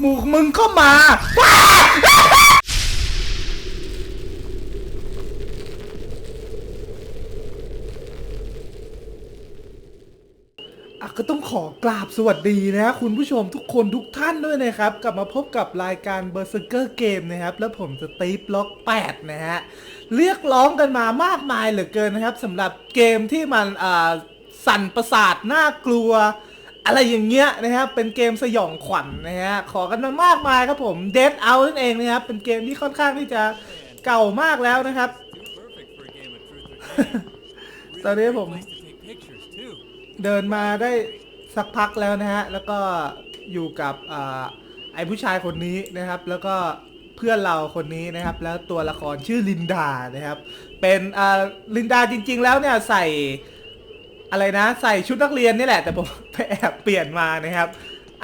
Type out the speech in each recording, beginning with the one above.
หมูมึงก็มาว้าอะก็ต้องขอกราบสวัสดีนะคุณผู้ชมทุกคนทุกท่านด้วยนะครับ กลับมาพบกับรายการ Berserker Game นะครับ แล้วผมสตีฟล็อก 8 นะฮะ เรียกร้องกันมามากมายเหลือเกินนะครับสำหรับเกมที่มันอ่าสั่นประสาทน่ากลัว อะไรอย่างเงี้ยนะครับ เป็นเกมสยองขวัญนะฮะ ขอกันมามากมายครับผม Dead Out นั่นเองนะครับ เป็นเกมที่ค่อนข้างที่จะเก่ามากแล้วนะครับ ตอนนี้ผมเดินมาได้สักพักแล้วนะฮะ แล้วก็อยู่กับอไอ้ผู้ชายคนนี้นะครับ แล้วก็เพื่อนเราคนนี้นะครับ แล้วตัวละครชื่อลินดานะครับ เป็นลินดาจริง ๆ แล้วเนี่ยใส่ อะไรนะ ใส่ชุดนักเรียนนี่แหละ แต่ผมไปแอบเปลี่ยนมานะครับ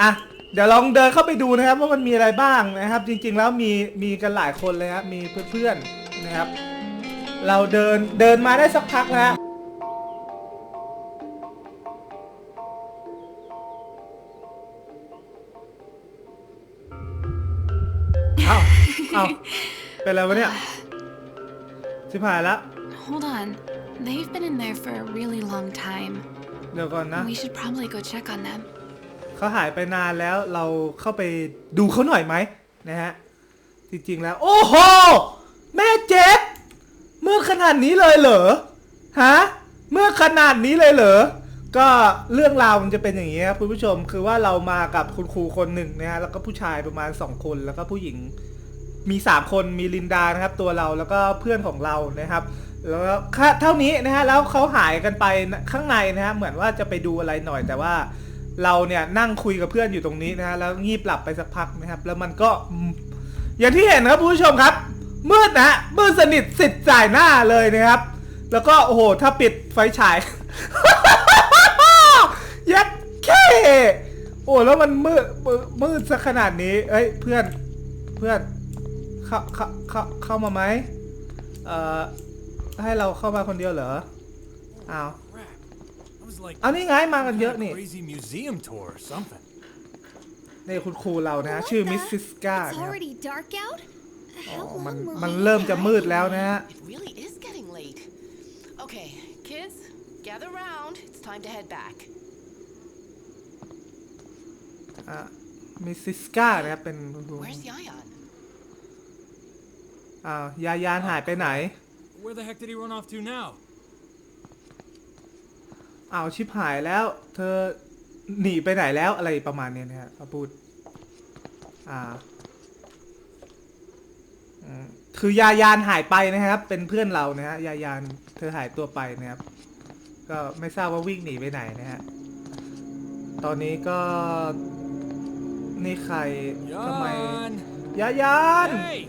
อะเดี๋ยวลองเดินเข้าไปดูนะครับ ว่ามันมีอะไรบ้างนะครับ จริง ๆ แล้วมีมีกันหลายคนเลยครับมีเพื่อนๆนะครับ เราเดินเดินมาได้สักพักนะฮะเอ้าเอ้าเป็นอะไรวะเนี่ยชิบหายละ Hold on. They've been in there for a really long time. เดี๋ยวก่อนนะ We should probably go check on them. เขาหายไปนานแล้วเราเข้าไปดูเขาหน่อยไหมนะฮะ จริงๆแล้ว โอ้โห แม่เจ็ดเมื่อขนาดนี้เลยเหรอฮะเมื่อขนาดนี้เลยเหรอก็เรื่องราวมันจะเป็นอย่างนี้ครับคุณผู้ชมคือว่าเรามากับคุณครูคนหนึ่งนะฮะแล้วก็ผู้ชายประมาณสองคนแล้วก็ผู้หญิงมีสามคนมีลินดานะครับตัวเราแล้วก็เพื่อนของเรานะครับ แล้วค่าเท่านี้นะฮะแล้วเขาหายกันไปข้างในนะฮะเหมือนว่าจะไปดูอะไรหน่อยแต่ว่าเราเนี่ยนั่งคุยกับเพื่อนอยู่ตรงนี้นะฮะแล้วงีบหลับไปสักพักนะครับ แล้วมันก็อย่างที่เห็นครับผู้ชมครับมืดนะมืดสนิทสิทธิ์จ่ายหน้าเลยนะครับ แล้วก็โอ้โหถ้าปิดไฟฉายยัดแค่โอ้แล้วมันมืดมืดมืดซะขนาดนี้เอ้ยเพื่อนเพื่อนเข้าเข้าเข้าเข้ามาไหมเอ่อ ให้เราเข้ามาคนเดียวเหรออ้าว Crap. I was like เอานี่ไงมากันเยอะนี่ crazy museum tour or something. นี่คุณครูเรานะฮะชื่อมิสซิสกา It's นะครับ already dark out? อ๋อ How มัน long will มัน we เริ่ม be จะ out มืด here? แล้วนะฮะ It really is getting late. Okay, kids, gather round. It's time to head back. อะมิสซิสกานะครับเป็นคุณครู Where's Yayan? อ้าวยายานหายไปไหน Where the heck did he run off to now? อ้าวชิบหายแล้ว เธอหนีไปไหนแล้วอะไรประมาณเนี้ยนะฮะเขาพูด อ่าอืมคือยายานหายไปนะครับ เป็นเพื่อนเรานะฮะยายานเธอหายตัวไปนะครับ ก็ไม่ทราบว่าวิ่งหนีไปไหนนะฮะตอนนี้ก็นี่ใครทำไม Yawn. ยายาน Hey!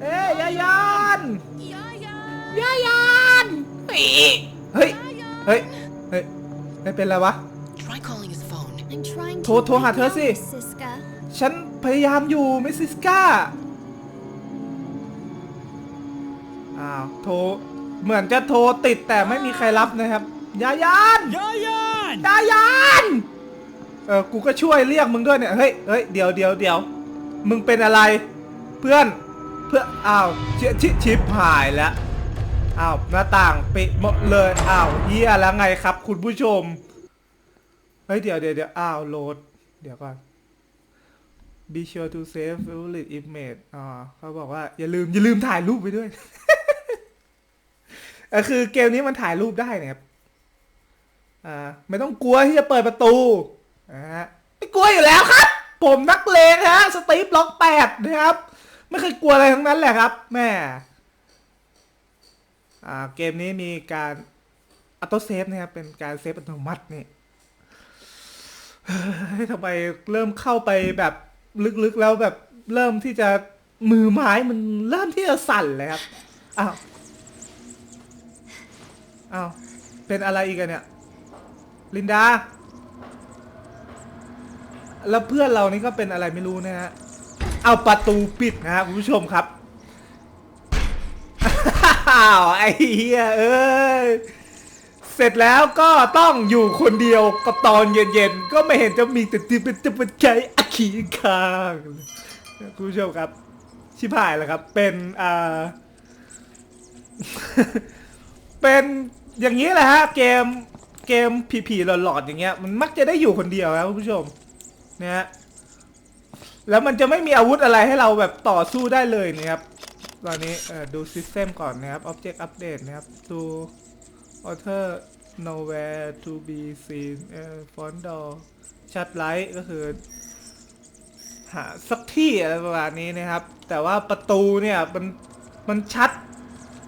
เอ้ยยายาน Yayan! ยายานเฮ้ยเฮ้ย เฮ้ย เฮ้ยไม่เป็นไรวะ Try calling his phone. I'm trying to โทรโทรหา wake เธอ up, สิ Siska. ฉันพยายามอยู่มิสซิสกาอ้าว โทร เหมือนจะโทรติดแต่ไม่มีใครรับนะครับยายาน Yayan! ยายาน เออ กูก็ช่วยเรียกมึงด้วยเนี่ย เฮ้ย เฮ้ย เดี๋ยวเดี๋ยวเดี๋ยว มึงเป็นอะไร เพื่อน เพื่อน อ้าว ชิชิชิปหายแล้ว อ้าวหน้าต่างปิดหมดเลยอ้าวเฮียแล้วไงครับ คุณผู้ชมเฮ้ยเดี๋ยวเดี๋ยวเดี๋ยวอ้าวโหลด เดี๋ยวก่อน be sure to save favorite image อ๋อเขาบอกว่าอย่าลืมอย่าลืมถ่ายรูปไปด้วยเออคือเกมนี้มันถ่ายรูปได้นะครับ อ่า ไม่ต้องกลัวที่จะเปิดประตูนะฮะไม่กลัวอยู่แล้วครับ ผมนักเลงฮะ สตีฟล็อกแปดนะครับ ไม่เคยกลัวอะไรทั้งนั้นแหละครับ แม่ เกมนี้มีการอัตโตเซฟนะครับเป็นการเซฟอัตโนมัตินี่ทำไมเริ่มเข้าไปแบบลึกๆแล้วแบบเริ่มที่จะมือไม้มันเริ่มที่จะสั่นเลยครับ อ้าว อ้าว เป็นอะไรอีกอะเนี่ย ลินดา แล้วเพื่อนเรานี่ก็เป็นอะไรไม่รู้นะฮะ เอาประตูปิดนะฮะคุณผู้ชมครับ อ้าวไอ้เหี้ยเอ้ยเสร็จแล้วก็ต้องอยู่คนเดียวกับตอนเย็นๆ ก็ไม่เห็นจะมีแต่ที่เป็นจะเป็นใจอักขีข้างคุณผู้ชมครับ ชิบหายแล้วครับ เป็นอ่า เป็นอย่างนี้แหละฮะ เกมเกมผีๆหลอนๆอย่างเงี้ย มันมักจะได้อยู่คนเดียวครับคุณผู้ชมนะฮะแล้วมันจะไม่มีอาวุธอะไรให้เราแบบต่อสู้ได้เลยนะครับ ตอนนี้ดู System ก่อนนะครับ Object Update นะครับ ดู Author Nowhere to be seen Font Door Shut Light ก็คือ หาสักที่อะไรประมาณนี้นะครับ แต่ว่าประตูเนี่ย มันมันชัด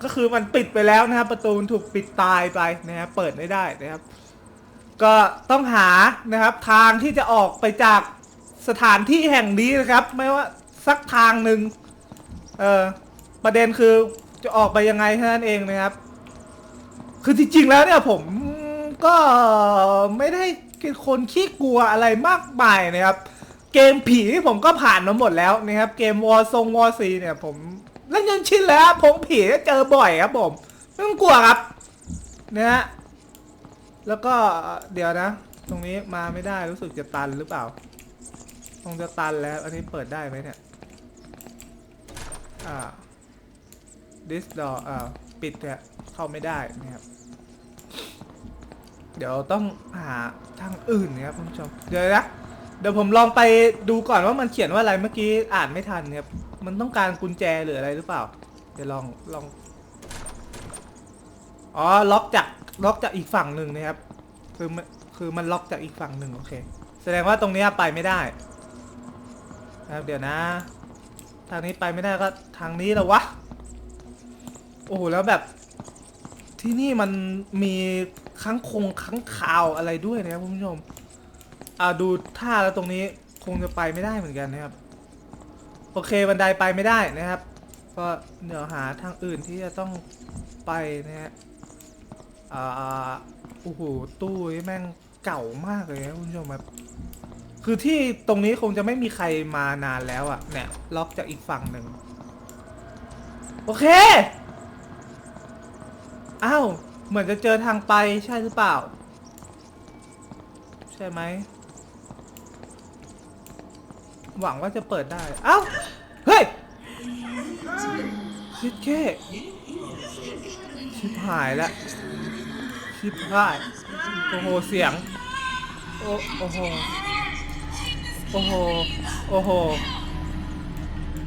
ก็คือมันปิดไปแล้วนะครับ ประตูมันถูกปิดตายไปนะครับเปิดไม่ได้นะครับ ก็ต้องหานะครับทางที่จะออกไปจากสถานที่แห่งนี้นะครับ ไม่ว่าสักทางหนึ่งเออ ประเด็นคือจะออกไปยังไงแค่นั้นเองนะครับ คือจริงๆแล้วเนี่ยผมก็ไม่ได้เป็นคนขี้กลัวอะไรมากมายนะครับ เกมผีผมก็ผ่านมาหมดแล้วนะครับ เกมวอร์ซงวอร์ซีเนี่ยผมเล่นจนชินแล้วผมผีก็เจอบ่อยครับผมไม่ต้องกลัวครับนะฮะแล้วก็เดี๋ยวนะ ตรงนี้มาไม่ได้รู้สึกจะตันหรือเปล่า คงจะตันแล้ว อันนี้เปิดได้ไหมเนี่ย อ่า this door อ่าปิดเนี่ยเข้าไม่ได้นะครับเดี๋ยวต้องหาทางอื่นนะครับคุณผู้ชมเดี๋ยวนะเดี๋ยวผมลองไปดูก่อนว่ามันเขียนว่าอะไรเมื่อกี้อ่านไม่ทันครับมันต้องการกุญแจหรืออะไรหรือเปล่า เดี๋ยวลองลองอ๋อล็อกจากล็อกจากอีกฝั่งหนึ่งนะครับ คือมันคือมันล็อกจากอีกฝั่งหนึ่งโอเค แสดงว่าตรงนี้ไปไม่ได้นะครับเดี๋ยวนะ ทางนี้ไปไม่ได้ก็ทางนี้แล้ววะ โอ้โหแล้วแบบ ที่นี่มันมีค้างคงค้างคาวอะไรด้วยนะครับคุณผู้ชมอ่าดูท่าแล้วตรงนี้คงจะไปไม่ได้เหมือนกันนะครับ โอเคบันไดไปไม่ได้นะครับ ก็เดี๋ยวหาทางอื่นที่จะต้องไปนะฮะอ่าโอ้โหตู้แม่งเก่ามากเลยนะคุณผู้ชมครับคือที่ตรงนี้คงจะไม่มีใครมานานแล้วอะ่ะเนี่ยล็อกจากอีกฝั่งหนึ่ง โอเค อ้าว เหมือนจะเจอทางไปใช่หรือเปล่า ใช่ไหม หวังว่าจะเปิดได้ เอ้า เฮ้ยชิดแค่ชิบหายแล้วชิบหาย โอ้โห เสียง โอ้โอ้โห โอ้โห โอ้โห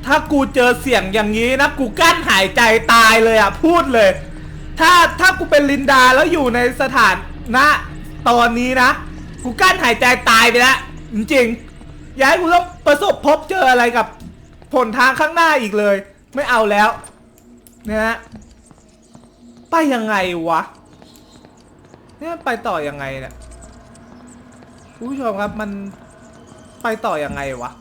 ถ้ากูเจอเสียงอย่างนี้นะ กูกั้นหายใจตายเลยอะ พูดเลย ถ้าถ้ากูเป็นลินดาแล้วอยู่ในสถานนะ ตอนนี้นะ กูกั้นหายใจตายไปแล้วจริงๆอย่าให้กูต้องประสบพบเจออะไรกับผลทางข้างหน้าอีกเลย ไม่เอาแล้วนะฮะไปยังไงวะเนี่ยไปต่อยังไงเนี่ยคุณผู้ชมครับมันไปต่อยังไงวะ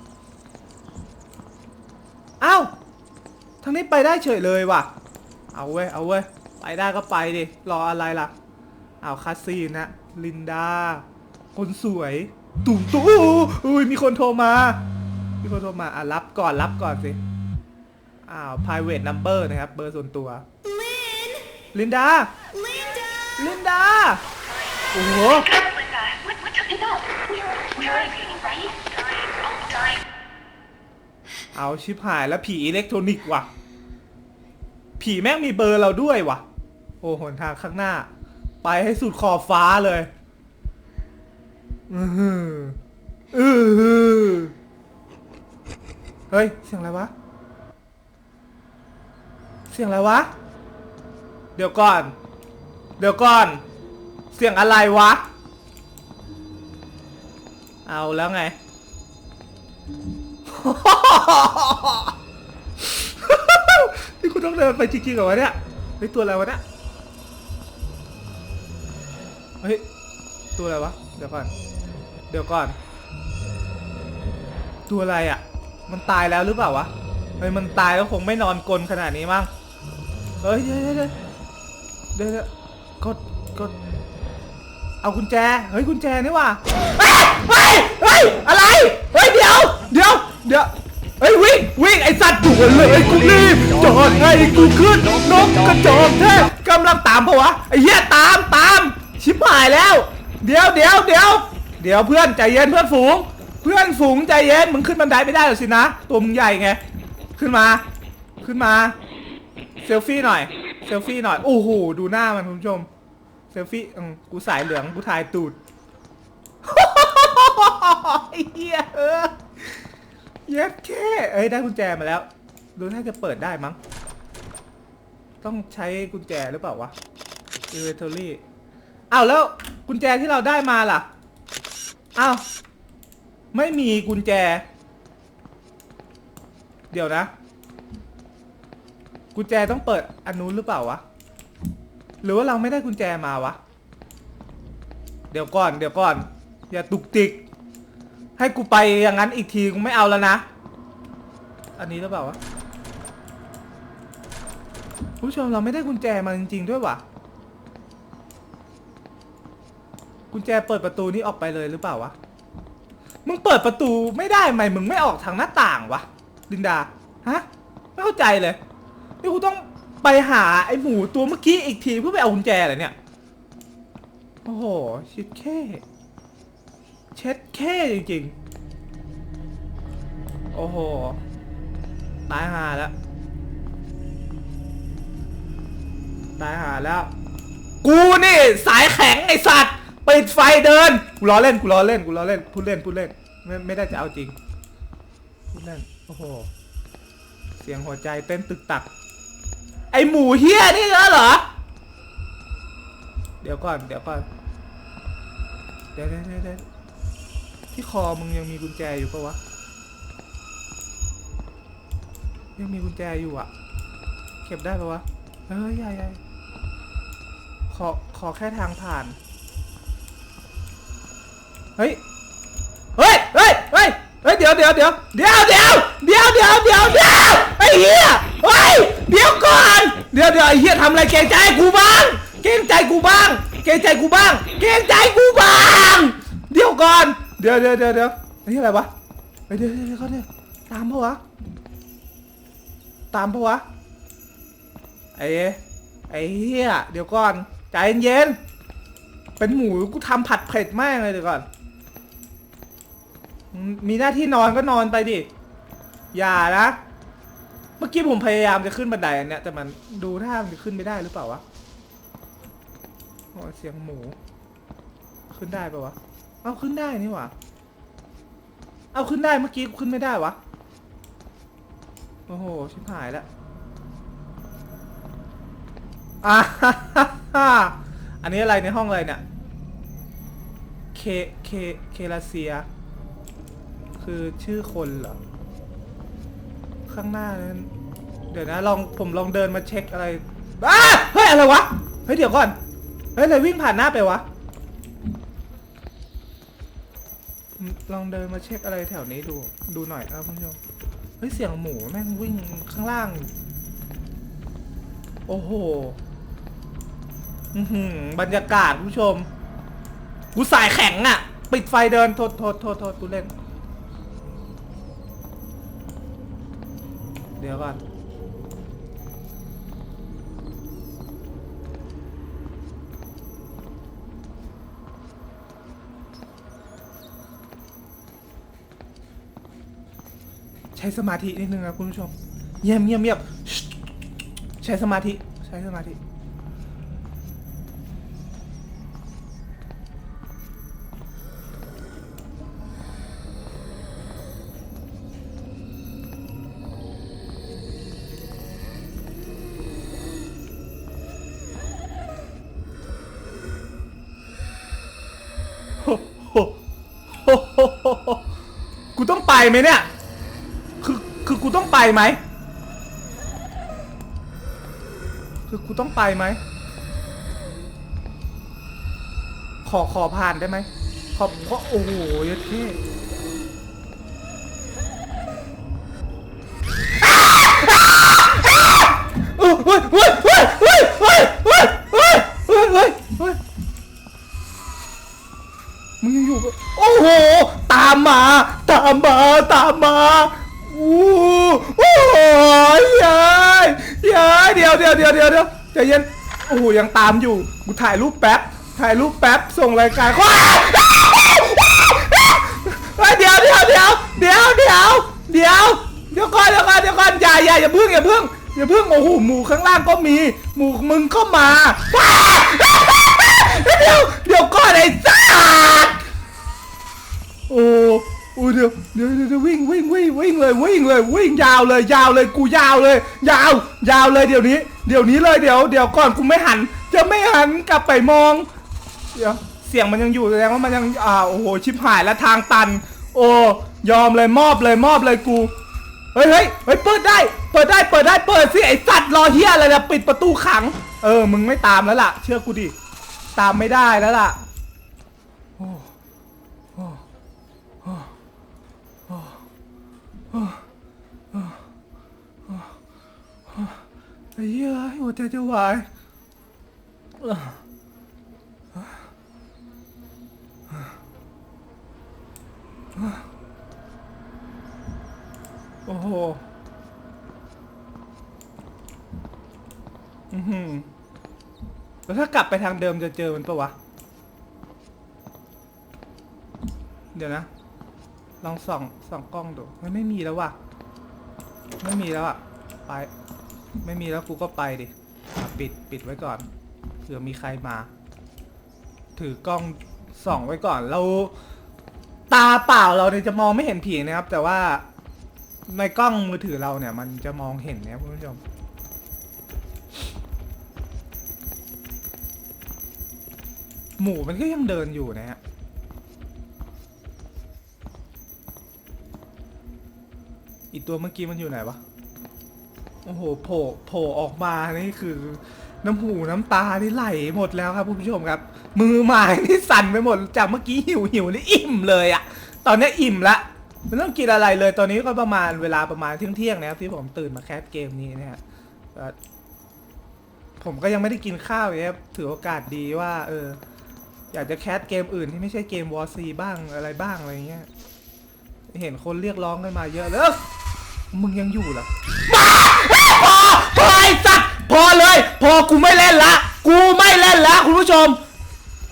อ้าวทางนี้ไปได้เฉยเลยว่ะ เอาเว้ย เอาเว้ย ไปได้ก็ไปดิ รออะไรล่ะเอาคาซีนนะ ลินดา คนสวย ตุ่มตู้อุ้ยมีคนโทรมา มีคนโทรมา อะรับก่อนรับก่อนสิ อ้าว private number นะครับ เบอร์ส่วนตัว ลินดา ลินดา โอ้โห Linda, what, what took it up? We're, we're leaving, right? Oh, darn. เอาชิบหายแล้วผีอิเล็กทรอนิกส์ว่ะ ผีแม่งมีเบอร์เราด้วยว่ะโอ้หนทางข้างหน้า ไปให้สุดขอบฟ้าเลย อือหืออือหือเฮ้ย เสียงอะไรวะ เสียงอะไรวะ เดี๋ยวก่อน เดี๋ยวก่อน เสียงอะไรวะ เอาแล้วไง นี่คุณต้องเดินไปจริงๆเหรอวะเนี่ยเฮ้ยตัวอะไรวะเนี่ย ตัวอะไรวะ เดี๋ยวก่อน เดี๋ยวก่อน ตัวอะไรอะ มันตายแล้วหรือเปล่าวะ เฮ้ย มันตายแล้วคงไม่นอนกลนขนาดนี้มั้งเฮ้ยเดี๋ยวเดี๋ยวเดี๋ยวเด้กดกดเอากุญแจ เฮ้ยกุญแจนี่ว่ะเฮ้ยเฮ้ยเฮ้ย อะไร เฮ้ยเดี๋ยว เดี๋ยว เดี๋ยว เฮ้ยวิ่งวิ่งไอสัตว์ด่วนเลยกูรีบจอดให้กูขึ้นนกกระจอกแท้กำลังตามปะวะไอ้เหี้ยตามตามชิบหายแล้ว เดี๋ยวเดี๋ยวเดี๋ยวเดี๋ยวเพื่อนใจเย็นเพื่อนฝูง เพื่อนฝูงใจเย็นมึงขึ้นบันไดไม่ได้หรอกสินะตัวมึงใหญ่ไงขึ้นมา ขึ้นมาเซลฟี่หน่อยเซลฟี่หน่อยโอ้โหดูหน้ามันคุณผู้ชมเซลฟี่อืมกูสายเหลืองกูถ่ายตูดเหี้ยเออเย็ดแค่เอ้ยได้กุญแจมาแล้ว ดูน่าจะเปิดได้มั้ง ต้องใช้กุญแจหรือเปล่าวะ inventory อ้าวแล้วกุญแจที่เราได้มาล่ะอ้าวไม่มีกุญแจ เดี๋ยวนะ กุญแจต้องเปิดอันนู้นหรือเปล่าวะ หรือว่าเราไม่ได้กุญแจมาวะ เดี๋ยวก่อน เดี๋ยวก่อน อย่าตุกติก ให้กูไปอย่างนั้นอีกทีกูไม่เอาแล้วนะ อันนี้หรือเปล่าวะ ผู้ชมเราไม่ได้กุญแจมาจริงๆด้วยวะ กุญแจเปิดประตูนี้ออกไปเลยหรือเปล่าวะ มึงเปิดประตูไม่ได้ไหมมึงไม่ออกทางหน้าต่างวะลินดา ฮะ ไม่เข้าใจเลย นี่กูต้องไปหาไอ้หมูตัวเมื่อกี้อีกทีเพื่อไปเอากุญแจเหรอเนี่ย โอ้โหชิดแค่เช็ดแค่จริงๆ โอ้โห ตายหาแล้ว ตายหาแล้ว กูนี่สายแข็งไอสัตว์ ปิดไฟเดิน กูล้อเล่น กูล้อเล่น กูล้อเล่น พูดเล่น พูดเล่น ไม่ไม่ได้จะเอาจริง พูดเล่น โอ้โห เสียงหัวใจเต้นตึกตัก ไอหมูเฮียนี่เหรอ เดี๋ยวก่อน เดี๋ยวก่อนเดี๋ยวเดี๋ยวเดี๋ยวเดี๋ยวที่คอมึงยังมีกุญแจอยู่ปะวะ ยังมีกุญแจอยู่อะ เก็บได้ปะวะ เอ้ยใหญ่ใหญ่ขอ ขอแค่ทางผ่าน เฮ้ย เฮ้ย เฮ้ย เฮ้ย เฮ้ย เดี๋ยวเดี๋ยวเดี๋ยวเดี๋ยวเดี๋ยวเดี๋ยวเดี๋ยวเดี๋ยวเดี๋ยวไอ้เหี้ย เฮ้ย เดี๋ยวก่อน เดี๋ยวเดี๋ยวไอ้เหี้ยทำอะไรเกรงใจกูบ้าง เกรงใจกูบ้าง เกรงใจกูบ้าง เกรงใจกูบ้าง เดี๋ยวก่อน เดี๋ยวเดี๋ยวเดี๋ยวเดี๋ยวไอ้เหี้ยอะไรวะเฮ้เดี๋ยวเดี๋ยวเดี๋ยวเขาเนี่ยตามปะวะ ตามปะวะ ไอ้ไอ้เหี้ย เดี๋ยวก่อน ใจเย็นเป็นหมูกูทำผัดเผ็ดม่งเลยเดี๋ยวก่อน มีหน้าที่นอนก็นอนไปดิ อย่านะ เมื่อกี้ผมพยายามจะขึ้นบันไดอันเนี้ยแต่มันดูท่ามันจะขึ้นไม่ได้หรือเปล่าวะโอ้เสียงหมู ขึ้นได้ปะวะ เอาขึ้นได้นี่หว่า เอาขึ้นได้เมื่อกี้ขึ้นไม่ได้วะ โอ้โห ชิบหายแล้วอ่าอันนี้อะไรในห้องอะไรเนี่ย เค เค เคลาเซีย คือชื่อคนเหรอ ข้างหน้านั้น เดี๋ยวนะลองผมลองเดินมาเช็คอะไรอ้าเฮ้ยอะไรวะ เฮ้ยเดี๋ยวก่อน เฮ้ยอะไรวิ่งผ่านหน้าไปวะผมลองเดินมาเช็คอะไรแถวนี้ดู ดูหน่อยครับคุณผู้ชม เฮ้ยเสียงหมูแม่งวิ่งข้างล่าง โอ้โหอื้อหือบรรยากาศคุณผู้ชม กูสายแข็งอะ่ะ ปิดไฟเดิน โทษโทษโทษโทษกูเล่น เดี๋ยวก่อนใช้สมาธินิดนึงนะคุณผู้ชมเงียบเงียบเงียบใช้สมาธิ ใช้สมาธิ ไปไหมเนี่ย คือคือกูต้องไปไหม คือกูต้องไปไหม ขอขอผ่านได้ไหมขอเพราะโอ้โหเยอะเท่ เดี๋ยวเดี๋ยวเดี๋ยวเดี๋ยวใจเย็นโอ้โหยังตามอยู่ กูถ่ายรูปแป๊บ ถ่ายรูปแป๊บ ส่งรายการว้าวเดี๋ยวเดี๋ยวเดี๋ยวเดี๋ยวเดี๋ยวเดี๋ยวเดี๋ยวก่อนเดี๋ยวก่อนเดี๋ยวก่อนอย่าอย่าอย่าพึ่งอย่าพึ่งอย่าพึ่งโอ้โหหมูข้างล่างก็มี หมูมึงก็มา เดี๋ยวเดี๋ยววิ่งวิ่งวิ่งวิ่งเลยวิ่งเลยวิ่งยาวเลยยาวเลยกูยาวเลย ยาว ยาวเลยเดี๋ยวนี้ เดี๋ยวนี้เลยเดี๋ยวเดี๋ยวก่อนกูไม่หัน จะไม่หันกลับไปมองเดี๋ยวเสียงมันยังอยู่แสดงว่ามันยังอ่าโอ้โหชิบหายแล้วทางตัน โอ้ยอมเลยมอบเลยมอบเลยกูเฮ้ยเฮ้ยเฮ้ยเปิดได้ เปิดได้เปิดได้เปิดสิไอสัตว์รอเฮียอะไรล่ะปิดประตูขัง เออมึงไม่ตามแล้วล่ะ เชื่อกูดิตามไม่ได้แล้วล่ะ ใจจะวายโอ้โหอือหือแล้วถ้ากลับไปทางเดิมจะเจอมันปะวะ เดี๋ยวนะ ลองส่องส่องกล้องดูมันไม่มีแล้วว่ะ ไม่มีแล้วอะ ไป ไม่มีแล้วกูก็ไปดิ อะปิดปิดไว้ก่อนเผื่อมีใครมา ถือกล้องส่องไว้ก่อน เราตาเปล่าเราเนี่ยจะมองไม่เห็นผีนะครับ แต่ว่าในกล้องมือถือเราเนี่ย มันจะมองเห็นนะครับคุณผู้ชมหมูมันก็ยังเดินอยู่นะฮะอีตัวเมื่อกี้มันอยู่ไหนวะ โอ้โหโผล่โผล่ออกมานี่คือน้ำหูน้ำตานี่ไหลหมดแล้วครับคุณผู้ชมครับ มือหมายนี่สั่นไปหมดจากเมื่อกี้หิวหิวนี่อิ่มเลยอะตอนนี้อิ่มละไม่ต้องกินอะไรเลยตอนนี้ก็ประมาณเวลาประมาณเที่ยงเที่ยงนะครับที่ผมตื่นมาแคสเกมนี้นะฮะผมก็ยังไม่ได้กินข้าวเลยครับถือโอกาสดีว่า เออ อยากจะแคสเกมอื่นที่ไม่ใช่เกมวอร์ซีบ้างอะไรบ้างอะไรเงี้ยเห็นคนเรียกร้องกันมาเยอะเลยมึงยังอยู่เหรอ พอพอไอ้สัตว์พอเลย พอกูไม่เล่นละ กูไม่เล่นละคุณผู้ชม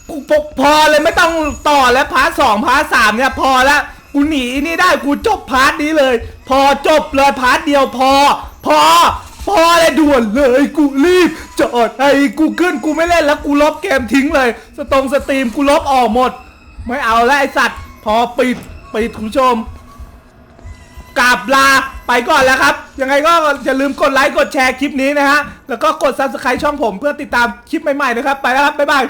กูพพอเลยไม่ต้องต่อแล้วพาร์ทสองพาร์ทสามเนี่ยพอละกูหนีนี่ได้กูจบพาร์ทนี้เลย พอจบเลยพาร์ทเดียวพอ พอ พอเลยด่วนเลยกูรีบจอดไอ้กูขึ้นกูไม่เล่นแล้วกูลบเกมทิ้งเลย สตรงสตรีมกูลบออกหมด ไม่เอาแล้วไอสัตว์ พอปิดปิดคุณผู้ชมกราบลา ไปก่อนแล้วครับ ยังไงก็อย่าลืมกดไลค์กดแชร์คลิปนี้นะฮะ แล้วก็กด subscribe ช่องผมเพื่อติดตามคลิปใหม่ๆนะครับ ไปแล้วครับ บ๊ายบาย